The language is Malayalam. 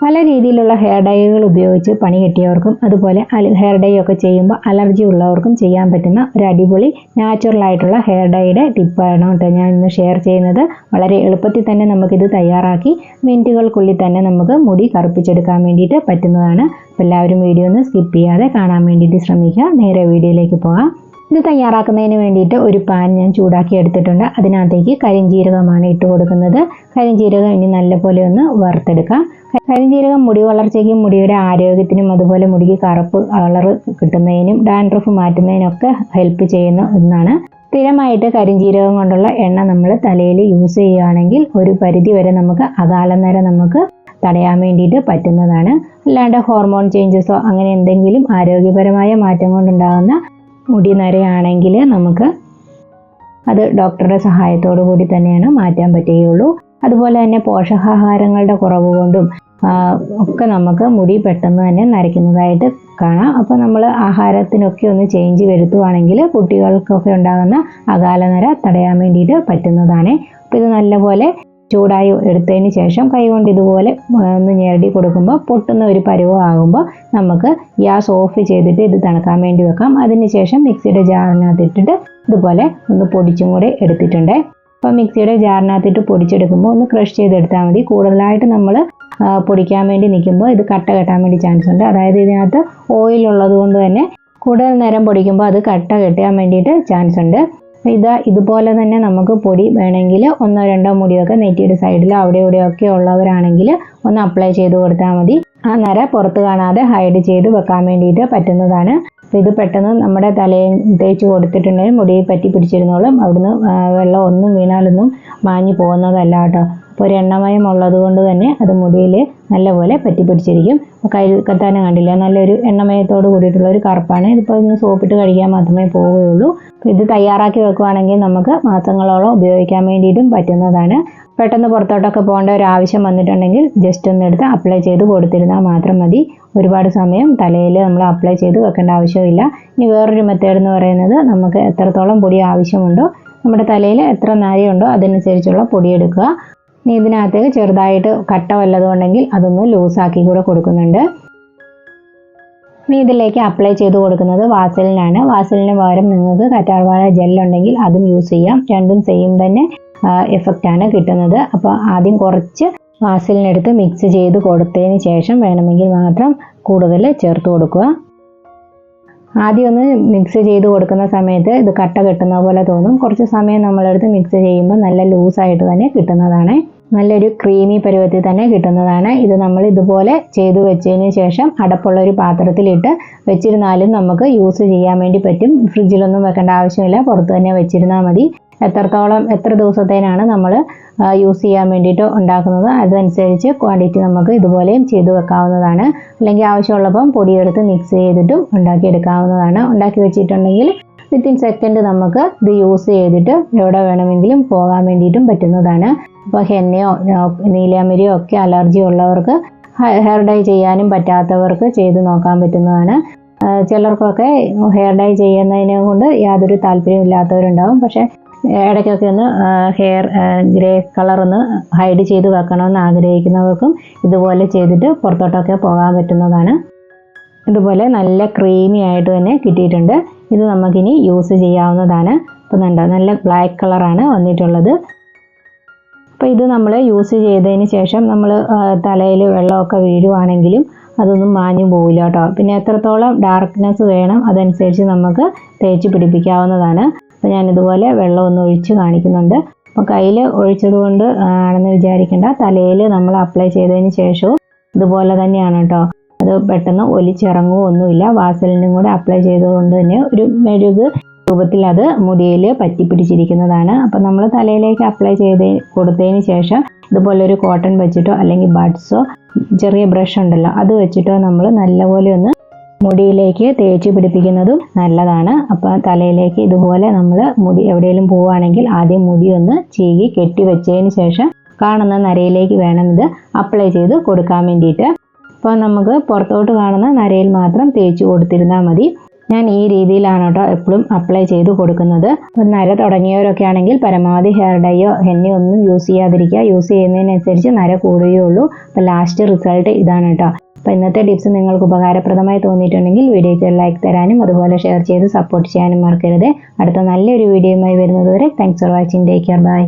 പല രീതിയിലുള്ള ഹെയർ ഡൈകൾ ഉപയോഗിച്ച് പണി കിട്ടിയവർക്കും അതുപോലെ ഹെയർ ഡൈ ഒക്കെ ചെയ്യുമ്പോൾ അലർജി ഉള്ളവർക്കും ചെയ്യാൻ പറ്റുന്ന ഒരു അടിപൊളി നാച്ചുറൽ ആയിട്ടുള്ള ഹെയർ ഡൈയുടെ ടിപ്പാണ് കേട്ടോ ഞാൻ ഇന്ന് ഷെയർ ചെയ്യുന്നത്. വളരെ എളുപ്പത്തിൽ തന്നെ നമുക്കിത് തയ്യാറാക്കി മിനിറ്റുകൾക്കുള്ളിൽ തന്നെ നമുക്ക് മുടി കറുപ്പിച്ചെടുക്കാൻ വേണ്ടിയിട്ട് പറ്റുന്നതാണ്. അപ്പോൾ എല്ലാവരും വീഡിയോ ഒന്ന് സ്കിപ്പ് ചെയ്യാതെ കാണാൻ വേണ്ടിയിട്ട് ശ്രമിക്കുക. നേരെ വീഡിയോയിലേക്ക് പോകാം. ഇത് തയ്യാറാക്കുന്നതിന് വേണ്ടിയിട്ട് ഒരു പാൻ ഞാൻ ചൂടാക്കി എടുത്തിട്ടുണ്ട്. അതിനകത്തേക്ക് കരിഞ്ജീരകമാണ് ഇട്ട് കൊടുക്കുന്നത്. കരിഞ്ജീരകം ഇനി നല്ലപോലെ ഒന്ന് വറുത്തെടുക്കാം. കരിഞ്ജീരകം മുടി വളർച്ചയ്ക്കും മുടിയുടെ ആരോഗ്യത്തിനും അതുപോലെ മുടിക്ക് കറുപ്പ് കളർ കിട്ടുന്നതിനും ഡാൻഡ്രഫ് മാറ്റുന്നതിനൊക്കെ ഹെൽപ്പ് ചെയ്യുന്ന ഒന്നാണ്. സ്ഥിരമായിട്ട് കരിഞ്ജീരകം കൊണ്ടുള്ള എണ്ണ നമ്മൾ തലയിൽ യൂസ് ചെയ്യുകയാണെങ്കിൽ ഒരു പരിധി വരെ നമുക്ക് അകാലം നേരം നമുക്ക് തടയാൻ വേണ്ടിയിട്ട് പറ്റുന്നതാണ്. അല്ലാണ്ട് ഹോർമോൺ ചേഞ്ചസോ അങ്ങനെ എന്തെങ്കിലും ആരോഗ്യപരമായ മാറ്റം കൊണ്ടുണ്ടാകുന്ന മുടി നരയാണെങ്കിൽ നമുക്ക് അത് ഡോക്ടറുടെ സഹായത്തോടു കൂടി തന്നെയാണ് മാറ്റാൻ പറ്റുകയുള്ളൂ. അതുപോലെ തന്നെ പോഷകാഹാരങ്ങളുടെ കുറവ് കൊണ്ടും ഒക്കെ നമുക്ക് മുടി പെട്ടെന്ന് തന്നെ നരയ്ക്കുന്നതായിട്ട് കാണാം. അപ്പോൾ നമ്മൾ ആഹാരത്തിനൊക്കെ ഒന്ന് ചേഞ്ച് വരുത്തുവാണെങ്കിൽ കുട്ടികൾക്കൊക്കെ ഉണ്ടാകുന്ന അകാല നര തടയാൻ വേണ്ടിയിട്ട് പറ്റുന്നതാണ്. അപ്പോൾ ഇത് നല്ലപോലെ ചൂടായി എടുത്തതിന് ശേഷം കൈകൊണ്ട് ഇതുപോലെ ഒന്ന് ഞെരടി കൊടുക്കുമ്പോൾ പൊട്ടുന്ന ഒരു പരുവം ആകുമ്പോൾ നമുക്ക് ഗ്യാസ് ഓഫ് ചെയ്തിട്ട് ഇത് തണുക്കാൻ വേണ്ടി വെക്കാം. അതിനുശേഷം മിക്സിയുടെ ജാറിനകത്തിട്ടിട്ട് ഇതുപോലെ ഒന്ന് പൊടിച്ചും കൂടെ എടുത്തിട്ടുണ്ട്. അപ്പോൾ മിക്സിയുടെ ജാറിനകത്തിട്ട് പൊടിച്ചെടുക്കുമ്പോൾ ഒന്ന് ക്രഷ് ചെയ്തെടുത്താൽ മതി. കൂടുതലായിട്ട് നമ്മൾ പൊടിക്കാൻ വേണ്ടി നിൽക്കുമ്പോൾ ഇത് കട്ട കെട്ടാൻ വേണ്ടി ചാൻസ് ഉണ്ട്. അതായത് ഇതിനകത്ത് ഓയിൽ ഉള്ളത് കൊണ്ട് തന്നെ കൂടുതൽ നേരം പൊടിക്കുമ്പോൾ അത് കട്ട കെട്ടാൻ വേണ്ടിയിട്ട് ചാൻസ് ഉണ്ട്. ഇത് ഇതുപോലെ തന്നെ നമുക്ക് പൊടി വേണമെങ്കിൽ ഒന്നോ രണ്ടോ മുടിയൊക്കെ നെറ്റിയുടെ സൈഡിലോ അവിടെ ഇവിടെയൊക്കെ ഉള്ളവരാണെങ്കിൽ ഒന്ന് അപ്ലൈ ചെയ്ത് കൊടുത്താൽ മതി. ആ നര പുറത്ത് കാണാതെ ഹൈഡ് ചെയ്ത് വെക്കാൻ വേണ്ടിയിട്ട് പറ്റുന്നതാണ്. ഇത് പെട്ടെന്ന് നമ്മുടെ തലയിൽ തേച്ച് കൊടുത്തിട്ടുണ്ടെങ്കിൽ മുടിയിൽ പറ്റി പിടിച്ചിരുന്നോളും അവിടുന്ന് വെള്ളം ഒന്നും വീണാലൊന്നും മാഞ്ഞു പോകുന്നതല്ല കേട്ടോ. അപ്പോൾ ഒരു എണ്ണമയം ഉള്ളത് കൊണ്ട് തന്നെ അത് മുടിയിൽ നല്ലപോലെ പറ്റി പിടിച്ചിരിക്കും. കൈ കത്താനും കണ്ടില്ല. നല്ലൊരു എണ്ണമയത്തോട് കൂടിയിട്ടുള്ള ഒരു കറുപ്പാണ്. ഇതിപ്പോൾ ഒന്ന് സോപ്പിട്ട് കഴിക്കാൻ മാത്രമേ പോവുകയുള്ളൂ ഇത് തയ്യാറാക്കി വെക്കുവാണെങ്കിൽ നമുക്ക് മാസങ്ങളോളം ഉപയോഗിക്കാൻ വേണ്ടിയിട്ടും പറ്റുന്നതാണ്. പെട്ടെന്ന് പുറത്തോട്ടൊക്കെ പോകേണ്ട ഒരു ആവശ്യം വന്നിട്ടുണ്ടെങ്കിൽ ജസ്റ്റ് ഒന്ന് എടുത്ത് അപ്ലൈ ചെയ്ത് കൊടുത്തിരുന്നാൽ മാത്രം മതി. ഒരുപാട് സമയം തലയിൽ നമ്മൾ അപ്ലൈ ചെയ്ത് വെക്കേണ്ട ആവശ്യമില്ല. ഇനി വേറൊരു മെത്തേഡ് എന്ന് പറയുന്നത് നമുക്ക് എത്രത്തോളം പൊടി ആവശ്യമുണ്ടോ നമ്മുടെ തലയിൽ എത്ര നാരിയുണ്ടോ അതനുസരിച്ചുള്ള പൊടി എടുക്കുക. ഇനി ഇതിനകത്തേക്ക് ചെറുതായിട്ട് കട്ട വല്ലതുണ്ടെങ്കിൽ അതൊന്ന് ലൂസാക്കി കൂടെ കൊടുക്കുന്നുണ്ട്. ഇനി ഇതിലേക്ക് അപ്ലൈ ചെയ്ത് കൊടുക്കുന്നത് വാസലിനാണ്. വാസലിന് പകരം നിങ്ങൾക്ക് കറ്റാർവാഴ ജെല്ലുണ്ടെങ്കിൽ അതും യൂസ് ചെയ്യാം. രണ്ടും സെയിം തന്നെ എഫക്റ്റാണ് കിട്ടുന്നത്. അപ്പോൾ ആദ്യം കുറച്ച് വാസലിനെടുത്ത് മിക്സ് ചെയ്ത് കൊടുത്തതിന് ശേഷം വേണമെങ്കിൽ മാത്രം കൂടുതൽ ചേർത്ത് കൊടുക്കുക. ആദ്യം ഒന്ന് മിക്സ് ചെയ്ത് കൊടുക്കുന്ന സമയത്ത് ഇത് കട്ട കെട്ടുന്ന പോലെ തോന്നും. കുറച്ച് സമയം നമ്മളെടുത്ത് മിക്സ് ചെയ്യുമ്പോൾ നല്ല ലൂസായിട്ട് തന്നെ കിട്ടുന്നതാണ്. നല്ലൊരു ക്രീമി പരുവത്തിൽ തന്നെ കിട്ടുന്നതാണ്. ഇത് നമ്മൾ ഇതുപോലെ ചെയ്തു വെച്ചതിന് ശേഷം അടപ്പുള്ള ഒരു പാത്രത്തിലിട്ട് വെച്ചിരുന്നാലും നമുക്ക് യൂസ് ചെയ്യാൻ വേണ്ടി പറ്റും. ഫ്രിഡ്ജിലൊന്നും വെക്കേണ്ട ആവശ്യമില്ല. പുറത്ത് തന്നെ വെച്ചിരുന്നാൽ മതി. എത്രത്തോളം എത്ര ദിവസത്തേനാണ് നമ്മൾ യൂസ് ചെയ്യാൻ വേണ്ടിയിട്ട് ഉണ്ടാക്കുന്നത്? അതനുസരിച്ച് ക്വാണ്ടിറ്റി നമുക്ക് ഇതുപോലെയും ചെയ്തു വെക്കാവുന്നതാണ്. അല്ലെങ്കിൽ ആവശ്യമുള്ളപ്പം പൊടിയെടുത്ത് മിക്സ് ചെയ്തിട്ടും ഉണ്ടാക്കിയെടുക്കാവുന്നതാണ്. ഉണ്ടാക്കി വെച്ചിട്ടുണ്ടെങ്കിൽ വിത്തിൻ സെക്കൻഡ് നമുക്ക് ഇത് യൂസ് ചെയ്തിട്ട് എവിടെ വേണമെങ്കിലും പോകാൻ വേണ്ടിയിട്ടും പറ്റുന്നതാണ്. അപ്പോൾ ഹെന്നയോ നീലാമരിയോ ഒക്കെ അലർജി ഉള്ളവർക്ക് ഹെയർ ഡൈ ചെയ്യാനും പറ്റാത്തവർക്ക് ചെയ്ത് നോക്കാൻ പറ്റുന്നതാണ്. ചിലർക്കൊക്കെ ഹെയർ ഡൈ ചെയ്യുന്നതിനെ കൊണ്ട് യാതൊരു താല്പര്യം ഇല്ലാത്തവരുണ്ടാവും. പക്ഷേ ഇടയ്ക്കൊക്കെ ഒന്ന് ഹെയർ ഗ്രേ കളർ ഒന്ന് ഹൈഡ് ചെയ്ത് വെക്കണമെന്ന് ആഗ്രഹിക്കുന്നവർക്കും ഇതുപോലെ ചെയ്തിട്ട് പുറത്തോട്ടൊക്കെ പോകാൻ പറ്റുന്നതാണ്. ഇതുപോലെ നല്ല ക്രീമി ആയിട്ട് തന്നെ കിട്ടിയിട്ടുണ്ട്. ഇത് നമുക്കിനി യൂസ് ചെയ്യാവുന്നതാണ്. ഇപ്പം കണ്ടോ നല്ല ബ്ലാക്ക് കളറാണ് വന്നിട്ടുള്ളത്. അപ്പോൾ ഇത് നമ്മൾ യൂസ് ചെയ്തതിന് ശേഷം നമ്മൾ തലയിൽ വെള്ളമൊക്കെ വീഴുവാണെങ്കിലും അതൊന്നും മാഞ്ഞു പോവില്ല കേട്ടോ. പിന്നെ എത്രത്തോളം ഡാർക്ക്നെസ് വേണം അതനുസരിച്ച് നമുക്ക് തേച്ച് പിടിപ്പിക്കാവുന്നതാണ്. അപ്പോൾ ഞാനിതുപോലെ ഒന്ന് ഒഴിച്ച് കാണിക്കുന്നുണ്ട്. അപ്പോൾ കയ്യിൽ ഒഴിച്ചത് കൊണ്ട് ആണെന്ന് വിചാരിക്കേണ്ട. തലയിൽ നമ്മൾ അപ്ലൈ ചെയ്തതിന് ശേഷവും ഇതുപോലെ തന്നെയാണ് കേട്ടോ. അത് പെട്ടെന്ന് ഒലിച്ചിറങ്ങുകയൊന്നുമില്ല വാസലിനും കൂടെ അപ്ലൈ ചെയ്തതുകൊണ്ട് തന്നെ ഒരു മെഴുക് രൂപത്തിൽ അത് മുടിയിൽ പറ്റിപ്പിടിച്ചിരിക്കുന്നതാണ്. അപ്പം നമ്മൾ തലയിലേക്ക് അപ്ലൈ ചെയ്ത് കൊടുത്തതിന് ശേഷം ഇതുപോലെ ഒരു കോട്ടൺ വെച്ചിട്ടോ അല്ലെങ്കിൽ ബഡ്സോ ചെറിയ ബ്രഷ് ഉണ്ടല്ലോ അത് വെച്ചിട്ടോ നമ്മൾ നല്ലപോലെ ഒന്ന് മുടിയിലേക്ക് തേച്ച് പിടിപ്പിക്കുന്നതും നല്ലതാണ്. അപ്പോൾ തലയിലേക്ക് ഇതുപോലെ നമ്മൾ മുടി എവിടെയെങ്കിലും പോവുകയാണെങ്കിൽ ആദ്യം മുടി ഒന്ന് ചീകി കെട്ടി വെച്ചതിന് ശേഷം കാണുന്ന നരയിലേക്ക് വേണം ഇത് അപ്ലൈ ചെയ്ത് കൊടുക്കാൻ വേണ്ടിയിട്ട്. അപ്പോൾ നമുക്ക് പുറത്തോട്ട് കാണുന്ന നരയിൽ മാത്രം തേച്ച് കൊടുത്തിരുന്നാൽ മതി. ഞാൻ ഈ രീതിയിലാണ് കേട്ടോ എപ്പോഴും അപ്ലൈ ചെയ്ത് കൊടുക്കുന്നത്. ഒരു നര തുടങ്ങിയവരൊക്കെ ആണെങ്കിൽ പരമാവധി ഹെയർ ഡൈയോ ഹെന്നയോ ഒന്നും യൂസ് ചെയ്യാതിരിക്കുക. യൂസ് ചെയ്യുന്നതിനനുസരിച്ച് നര കൂടുകയുള്ളൂ. അപ്പോൾ ലാസ്റ്റ് റിസൾട്ട് ഇതാണ് കേട്ടോ. അപ്പോൾ ഇന്നത്തെ ടിപ്സ് നിങ്ങൾക്ക് ഉപകാരപ്രദമായി തോന്നിയിട്ടുണ്ടെങ്കിൽ വീഡിയോയ്ക്ക് ലൈക്ക് തരാനും അതുപോലെ ഷെയർ ചെയ്ത് സപ്പോർട്ട് ചെയ്യാനും മറക്കരുത്. അടുത്ത നല്ലൊരു വീഡിയോയുമായി വരുന്നതുവരെ thanks for watching take care bye